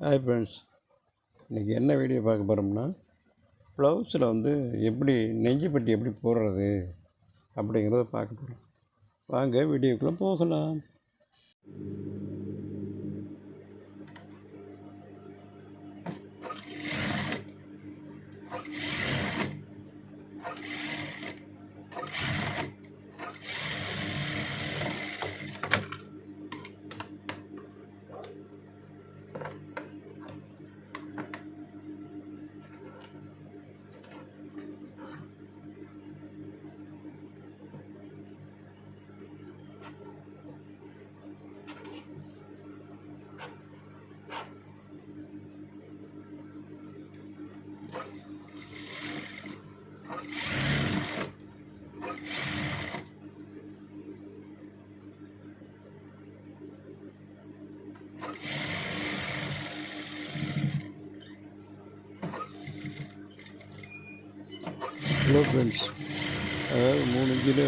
Hi friends இன்றைக்கி என்ன video பார்க்க போகிறோம்னா ப்ளவுஸில் வந்து எப்படி நெஞ்சு பட்டி எப்படி போடுறது அப்படிங்கிறத பார்க்க போகிறோம் வாங்க வீடியோக்குள்ளே போகலாம். ஹலோ ஃப்ரெண்ட்ஸ் அதாவது மூணு இன்ச்சில்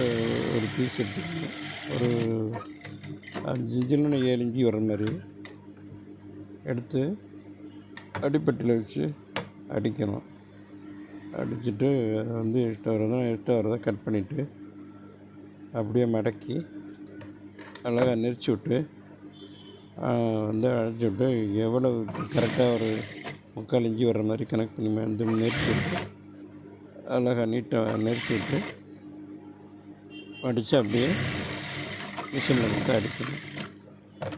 ஒரு பீஸ் எடுத்துக்கணும். ஒரு அஞ்சு இஞ்சில் ஏழு இஞ்சி வர மாதிரி எடுத்து அடிப்பட்டியில் வச்சு அடிக்கணும். அடிச்சுட்டு அதை வந்து எக்ஸ்ட்ரா வரதான் எக்ஸ்ட்ரா வரதை கட் பண்ணிவிட்டு அப்படியே மடக்கி அழகாக நெரிச்சு விட்டு வந்து அழைச்சி விட்டு எவ்வளோ கரெக்டாக ஒரு முக்கால் இஞ்சி வர்ற மாதிரி கனெக்ட் பண்ணி வந்து நெரிச்சு விட்டு அழகாக நீட்டாக நெரிச்சு விட்டு அடித்து அப்படியே மிஷினில் கொடுத்து அடிக்கணும்.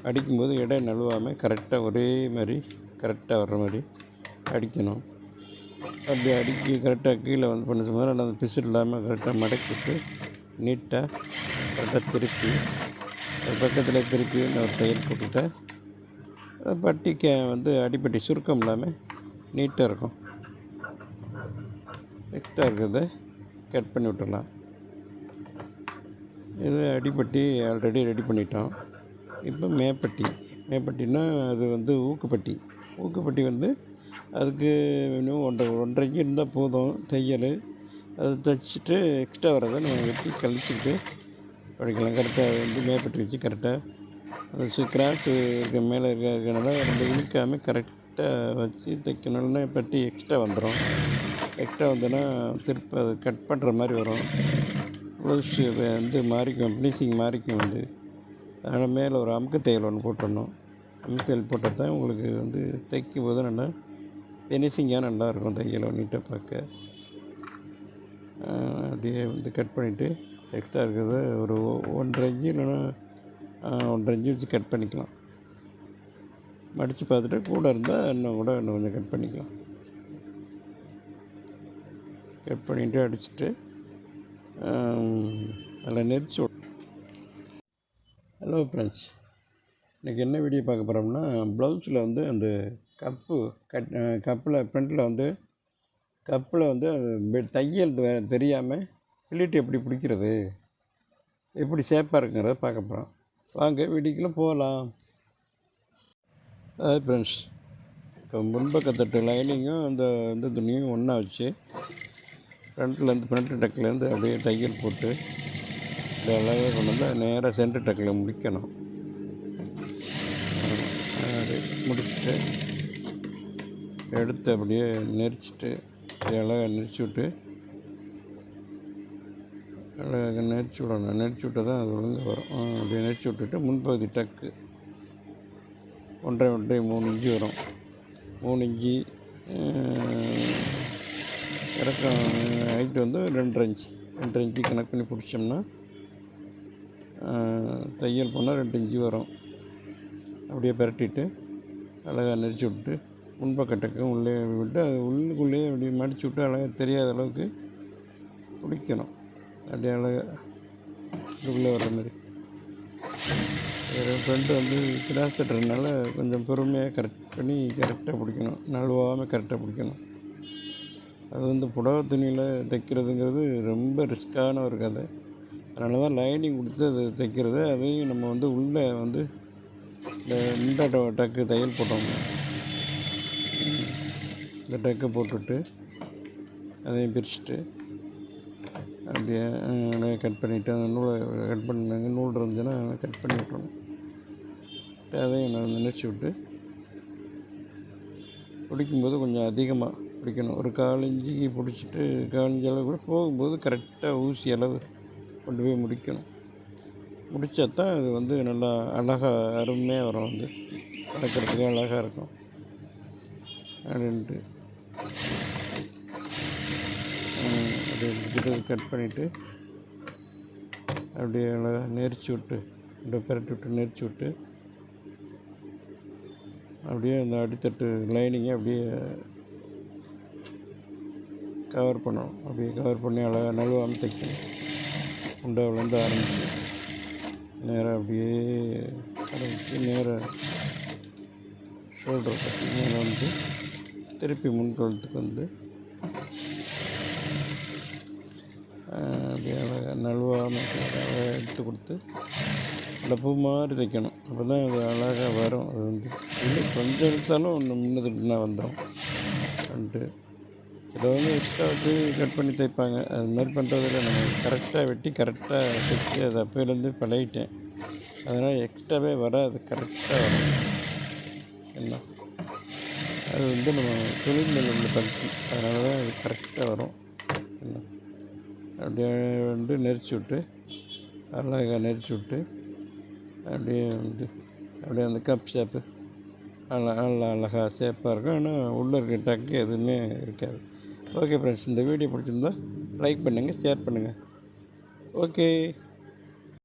அடிக்கும்போது இடை நழுவாமல் கரெக்டாக ஒரே மாதிரி கரெக்டாக வர்ற மாதிரி அடிக்கணும். அப்படி அடிக்கி கரெக்டாக கீழே வந்து பண்ண மாதிரி அந்த பிசு இல்லாமல் கரெக்டாக மடக்கிட்டு நீட்டாக கரெக்டாக திருப்பி அது பக்கத்தில் திருப்பி நான் ஒரு தையல் போட்டுட்டா பட்டிக்க வந்து அடிப்பட்டி சுருக்கம் இல்லாமல் நீட்டாக இருக்கும். எக்ஸ்ட்ரா இருக்கிறத கட் பண்ணி விட்டுடலாம். இது அடிப்பட்டி ஆல்ரெடி ரெடி பண்ணிட்டோம். இப்போ மேப்பட்டி. மேப்பட்டினா அது வந்து ஊக்குப்பட்டி. ஊக்குப்பட்டி வந்து அதுக்கு இன்னும் ஒன்றரை ஒன்றரைக்கு இருந்தால் போதும் தையல். அது தைச்சிட்டு எக்ஸ்ட்ரா வரதை நம்ம வெட்டி கழிச்சிக்கிட்டு படிக்கலாம் கரெக்டாக அது வந்து மேப்பட்டி வச்சு கரெக்டாக அந்த கிராஸ் இருக்க மேலே இருக்கிறதுனால ரொம்ப இழுக்காமல் கரெக்டாக வச்சு தைக்கணும்னா பட்டி எக்ஸ்ட்ரா வந்துடும் எக்ஸ்ட்ரா வந்ததுன்னா திருப்பி அது கட் பண்ணுற மாதிரி வரும். ப்ளவுஸ் வந்து மாறிக்கும் ஃபினிஷிங் மாறிக்கும் வந்து அதனால் மேலே ஒரு அமுக்கு தையல் ஒன்று போட்டுடணும். அமுக்கு தையல் போட்டால் தான் உங்களுக்கு வந்து தைக்கும் போது நல்லா ஃபினிஷிங்காக நல்லாயிருக்கும் தையல் நீட்டாக பார்க்க. அப்படியே வந்து கட் பண்ணிவிட்டு எக்ஸ்ட்ரா இருக்கிறத ஒரு ஒன்றரை இன்ச்சு இல்லைன்னா ஒன்றரை இன்ச்சு வச்சு கட் பண்ணிக்கலாம். மடித்து பார்த்துட்டு கூட இருந்தால் இன்னும் கூட இன்னும் கொஞ்சம் கட் பண்ணிக்கலாம். கட் பண்ணிவிட்டு அடிச்சுட்டு அதில் நெரிச்சு ஹலோ ஃப்ரெண்ட்ஸ் இன்றைக்கி என்ன வீடியோ பார்க்க போகிறோம்னா ப்ளவுஸில் வந்து அந்த கப்பு கட் கப்பில் ஃப்ரண்ட்டில் வந்து கப்பில் வந்து தையல் தெரியாமல் பிள்ளிட்டு எப்படி பிடிக்கிறது எப்படி சேஃபாக இருக்குங்கிறத பார்க்க போகிறோம் வாங்க வீடியோக்குள்ளே போகலாம். ஃப்ரெண்ட்ஸ் இப்போ முன்பக்கத்தட்டு லைனிங்கும் அந்த இந்த துணியும் ஒன்றா வச்சு ஃப்ரண்ட்லேருந்து ஃப்ரண்ட் டக்கிலேருந்து அப்படியே தையல் போட்டு இப்படி அழகாக கொண்டு வந்து நேராக சென்டர் டக்கில் முடிக்கணும். முடிச்சுட்டு எடுத்து அப்படியே நெரிச்சிட்டு இப்படி அழகாக நெரிச்சு விட்டு அழகாக நெரிச்சு விடணும். நெரிச்சு விட்டால் தான் அது ஒழுங்காக வரும். அப்படியே நெரிச்சு விட்டுட்டு முன்பகுதி டக்கு ஒன்றரை ஒன்றரை மூணு இஞ்சி வரும். மூணு இஞ்சி இறக்கம் ஹைட் வந்து ரெண்டரை இன்ச்சு. ரெண்டரை இன்ச்சு கணக்கு பண்ணி பிடிச்சோம்னா தையல் பண்ணால் ரெண்டு இன்ச்சு வரும். அப்படியே பரட்டிட்டு அழகாக நெரிச்சு விட்டு முன்பக்கட்டுக்கும் உள்ளே விட்டு அது உள்ளுக்குள்ளேயே அப்படியே மடித்து விட்டு அழகாக தெரியாத அளவுக்கு பிடிக்கணும். அப்படியே அழகாக உள்ளே வர்ற மாதிரி. என் ஃப்ரெண்டு வந்து கிளாஸ் தட்டுறதுனால கொஞ்சம் பொறுமையாக கரெக்ட் பண்ணி கரெக்டாக பிடிக்கணும். நழுவாமல் கரெக்டாக பிடிக்கணும். அது வந்து புடவை துணியில் தைக்கிறதுங்கிறது ரொம்ப ரிஸ்க்கான ஒரு கதை. அதனால தான் லைனிங் கொடுத்து அது தைக்கிறது. அதையும் நம்ம வந்து உள்ளே வந்து இந்த இந்த டக்கு தையல் போட்டோம்னா இந்த டக்கை போட்டுட்டு அதையும் பிரிச்சுட்டு அப்படியே கட் பண்ணிவிட்டு அந்த நூலை கட் பண்ணாங்க நூல் இருந்துச்சுன்னா கட் பண்ணி விட்றணும் அதையும் நான் நினச்சி விட்டு பிடிக்கும்போது கொஞ்சம் அதிகமாக பிடிக்கணும். ஒரு காலஞ்சிக்கு பிடிச்சிட்டு காலஞ்சி அளவு கூட போகும்போது கரெக்டாக ஊசி அளவு கொண்டு போய் முடிக்கணும். முடித்தா தான் அது வந்து நல்லா அழகாக அருமையாக வரும் வந்து. பார்க்குறதுக்கு அழகாக இருக்கும். அப்படின்ட்டு. அப்படியே கிட்ட கட் பண்ணிவிட்டு அப்படியே அழகாக நெரிச்சு விட்டு அப்படியே பிரட்டி விட்டு நெரிச்சு விட்டு அப்படியே அந்த அடித்தட்டு லைனிங்கை அப்படியே கவர் பண்ணணும். அப்படியே கவர் பண்ணி அழகாக நழுவாமல் தைக்கணும். உண்டாவிலேருந்து ஆரம்பிச்சு. நேராக அப்படியே ஆரம்பித்து நேராக ஷோல்டர் பற்றி நேராக வந்து திருப்பி முன்கழுத்துக்கு வந்து ஆஹ், அப்படியே அழகாக நழுவாமல் எடுத்து கொடுத்து அந்த பூ மாதிரி தைக்கணும். அப்போ தான் அது அழகாக வரும். அது வந்து இல்லை கொஞ்சம் எடுத்தாலும் ஒன்று முன்னது வந்துடும் வந்துட்டு சில வந்து எக்ஸ்ட்ரா வச்சு கட் பண்ணி தைப்பாங்க. அது மாதிரி பண்ணுறதில் நம்ம கரெக்டாக வெட்டி கரெக்டாக தைச்சி அது அப்போலேருந்து பழகிட்டேன். அதனால் எக்ஸ்ட்ராவே வராது கரெக்டாக வரும். என்ன? அது வந்து நம்ம தொழில் மேலே உள்ள பக்தி அதனால தான் அது கரெக்டாக வரும். அப்படியே வந்து நெரிச்சு விட்டு அழகாக நெரிச்சு விட்டு அப்படியே வந்து அப்படியே அந்த கப் ஷேப்பு நல்லா நல்லா அழகாக சேஃபாக இருக்கும். ஆனால் உள்ளே இருக்க டக்கு எதுவுமே இருக்காது. ஓகே ஃப்ரெண்ட்ஸ் இந்த வீடியோ பிடிச்சிருந்தா லைக் பண்ணுங்கள் ஷேர் பண்ணுங்கள் ஓகே